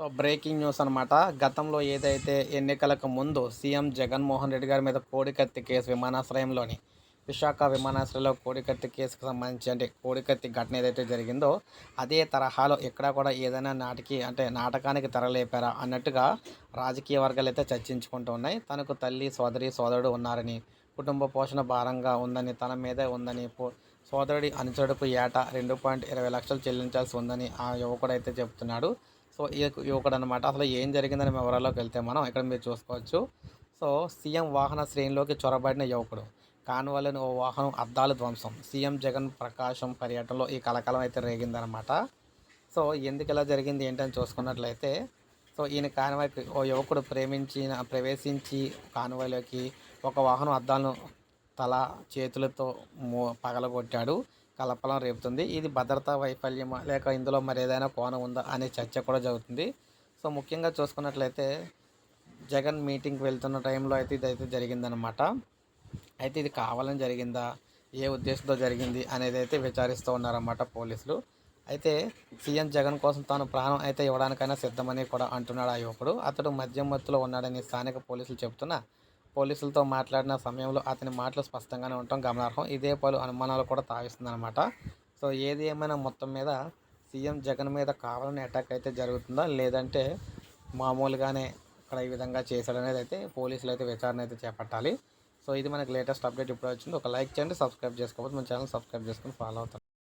So breaking news అనమాట గతంలో ఏదైతే ఎన్నికలకు ముందు సీఎం జగన్మోహన్ రెడ్డి గారి మీద కోడికత్తి కేసు విమానాశ్రయంలోని విశాఖ విమానాశ్రయంలో కోడికత్తి కేసుకు సంబంధించి అంటే కోడికత్తి ఘటన ఏదైతే జరిగిందో అదే తరహాలో ఇక్కడ కూడా ఏదైనా నాటికి అంటే నాటకానికి తెరలేపారా అన్నట్టుగా రాజకీయ వర్గాలు అయితే చర్చించుకుంటూ ఉన్నాయి. తనకు తల్లి సోదరి సోదరుడు ఉన్నారని కుటుంబ పోషణ భారంగా ఉందని తన మీదే ఉందని సోదరుడి అనుచరుడుకు ఏటా రెండు పాయింట్ ఇరవై లక్షలు చెల్లించాల్సి ఉందని ఆ యువకుడు అయితే చెప్తున్నాడు సో ఈ యువకుడు అనమాట అసలు ఏం జరిగిందని వివరాల్లోకి వెళ్తే మనం ఇక్కడ మీరు చూసుకోవచ్చు. సో సీఎం వాహన శ్రేణిలోకి చొరబడిన యువకుడు. కాన్వాలని ఓ వాహనం అద్దాలు ధ్వంసం. సీఎం జగన్ ప్రకాశం పర్యటనలో ఈ కలకలం అయితే రేగిందనమాట సో ఎందుకు ఇలా జరిగింది ఏంటని చూసుకున్నట్లయితే సో ఈయన కాన్వాయ్కి ఓ యువకుడు ప్రేమించిన ప్రవేశించి కాన్వాయ్లోకి ఒక వాహనం అద్దాలను తల చేతులతో మో పగలగొట్టాడు. కలపలం రేపుతుంది. ఇది భద్రతా వైఫల్యమా? లేక ఇందులో మరి ఏదైనా కోణం ఉందా? అనే చర్చ కూడా జరుగుతుంది. సో ముఖ్యంగా చూసుకున్నట్లయితే జగన్ మీటింగ్కి వెళ్తున్న టైంలో అయితే ఇదైతే జరిగిందనమాట అయితే ఇది కావాలని జరిగిందా? ఏ ఉద్దేశంతో జరిగింది? అనేది అయితే విచారిస్తూ ఉన్నారన్నమాట పోలీసులు. అయితే సీఎం జగన్ కోసం తాను ప్రాణం అయితే ఇవ్వడానికైనా సిద్ధమని కూడా అంటున్నాడు ఆ యువకుడు. అతడు మద్యం మత్తులో ఉన్నాడని స్థానిక పోలీసులు చెబుతున్నా పోలీసులతో మాట్లాడిన సమయంలో అతని మాటలు స్పష్టంగానే ఉండటం గమనార్హం. ఇదే పలు అనుమానాలు కూడా తావిస్తుందన్నమాట. సో ఏది ఏమైనా మొత్తం మీద సీఎం జగన్ మీద కావాలని అటాక్ అయితే జరుగుతుందా? లేదంటే మామూలుగానే ఇక్కడ ఈ విధంగా చేశాడనేది అయితే పోలీసులు అయితే విచారణ అయితే చేపట్టాలి. సో ఇది మనకి లేటెస్ట్ అప్డేట్ ఇప్పుడు వచ్చింది. ఒక లైక్ చేయండి సబ్స్క్రైబ్ చేసుకోకపోతే మన ఛానల్ సబ్స్క్రైబ్ చేసుకుని ఫాలో అవుతాం